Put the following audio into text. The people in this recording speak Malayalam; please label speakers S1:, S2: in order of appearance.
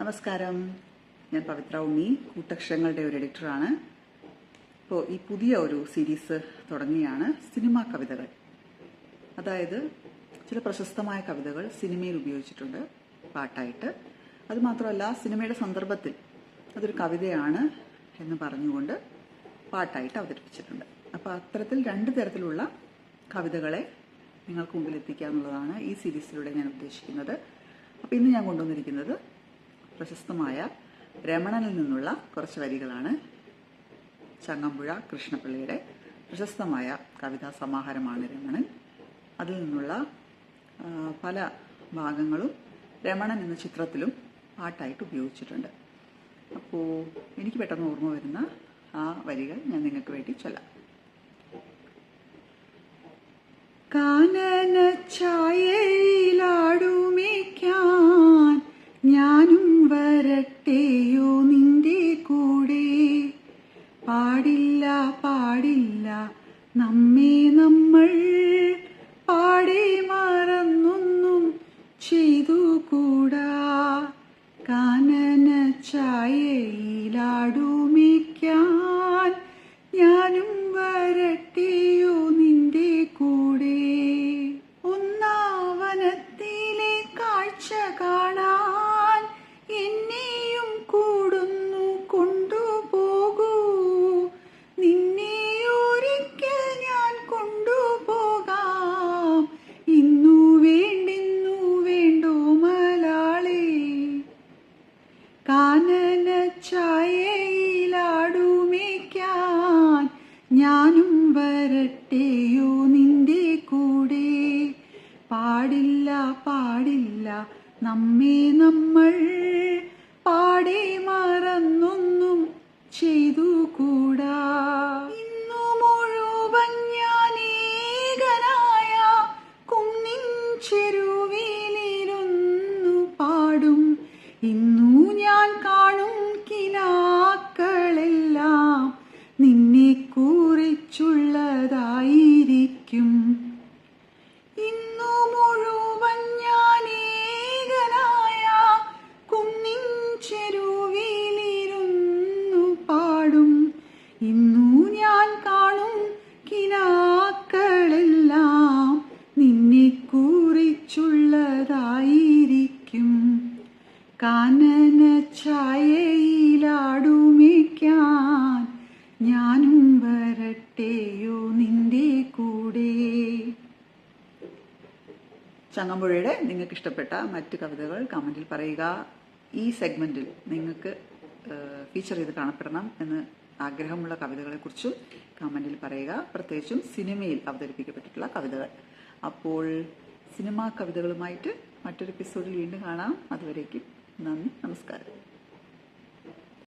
S1: നമസ്കാരം. ഞാൻ പവിത്ര ഉണ്ണി കൂട്ടക്ഷരങ്ങളുടെ ഒരു എഡിറ്ററാണ്. ഇപ്പോൾ ഈ പുതിയ ഒരു സീരീസ് തുടങ്ങിയാണ് സിനിമാ കവിതകൾ. അതായത് ചില പ്രശസ്തമായ കവിതകൾ സിനിമയിൽ ഉപയോഗിച്ചിട്ടുണ്ട് പാട്ടായിട്ട്. അതുമാത്രമല്ല സിനിമയുടെ സന്ദർഭത്തിൽ അതൊരു കവിതയാണ് എന്ന് പറഞ്ഞുകൊണ്ട് പാട്ടായിട്ട് അവതരിപ്പിച്ചിട്ടുണ്ട്. അപ്പോൾ അത്തരത്തിൽ രണ്ട് തരത്തിലുള്ള കവിതകളെ നിങ്ങൾക്ക് മുമ്പിൽ എത്തിക്കുക എന്നുള്ളതാണ് ഈ സീരീസിലൂടെ ഞാൻ ഉദ്ദേശിക്കുന്നത്. അപ്പോൾ ഇന്ന് ഞാൻ കൊണ്ടുവന്നിരിക്കുന്നത് പ്രശസ്തമായ രമണനിൽ നിന്നുള്ള കുറച്ച് വരികളാണ്. ചങ്ങമ്പുഴ കൃഷ്ണപിള്ളയുടെ പ്രശസ്തമായ കവിതാ സമാഹാരമാണ് രമണൻ. അതിൽ നിന്നുള്ള പല ഭാഗങ്ങളും രമണൻ എന്ന ചിത്രത്തിലും പാട്ടായിട്ട് ഉപയോഗിച്ചിട്ടുണ്ട്. അപ്പോൾ എനിക്ക് പെട്ടെന്ന് ഓർമ്മ വരുന്ന ആ വരികൾ ഞാൻ നിങ്ങൾക്ക് വേണ്ടി ചൊല്ലാം. കാനന കാനന ചായയിലാടുമിക്കാൻ ഞാനും വരട്ടെയോ നിന്റെ കൂടെ. ഒന്നാവനത്തിലെ ഞാനും വരട്ടെയോ നിന്റെ കൂടെ? പാടില്ല പാടില്ല നമ്മെ നമ്മൾ പാടെ മറന്നൊന്നും ചെയ്തു ಸದಾಯಿ ചങ്ങമ്പുഴയുടെ നിങ്ങൾക്ക് ഇഷ്ടപ്പെട്ട മറ്റ് കവിതകൾ കമന്റിൽ പറയുക. ഈ സെഗ്മെന്റിൽ നിങ്ങൾക്ക് ഫീച്ചർ ചെയ്ത് കാണപ്പെടണം എന്ന് ആഗ്രഹമുള്ള കവിതകളെക്കുറിച്ചും കമന്റിൽ പറയുക. പ്രത്യേകിച്ചും സിനിമയിൽ അവതരിപ്പിക്കപ്പെട്ടിട്ടുള്ള കവിതകൾ. അപ്പോൾ സിനിമാ കവിതകളുമായിട്ട് മറ്റൊരു എപ്പിസോഡിൽ വീണ്ടും കാണാം. അതുവരേക്കും നന്ദി നമസ്കാരം.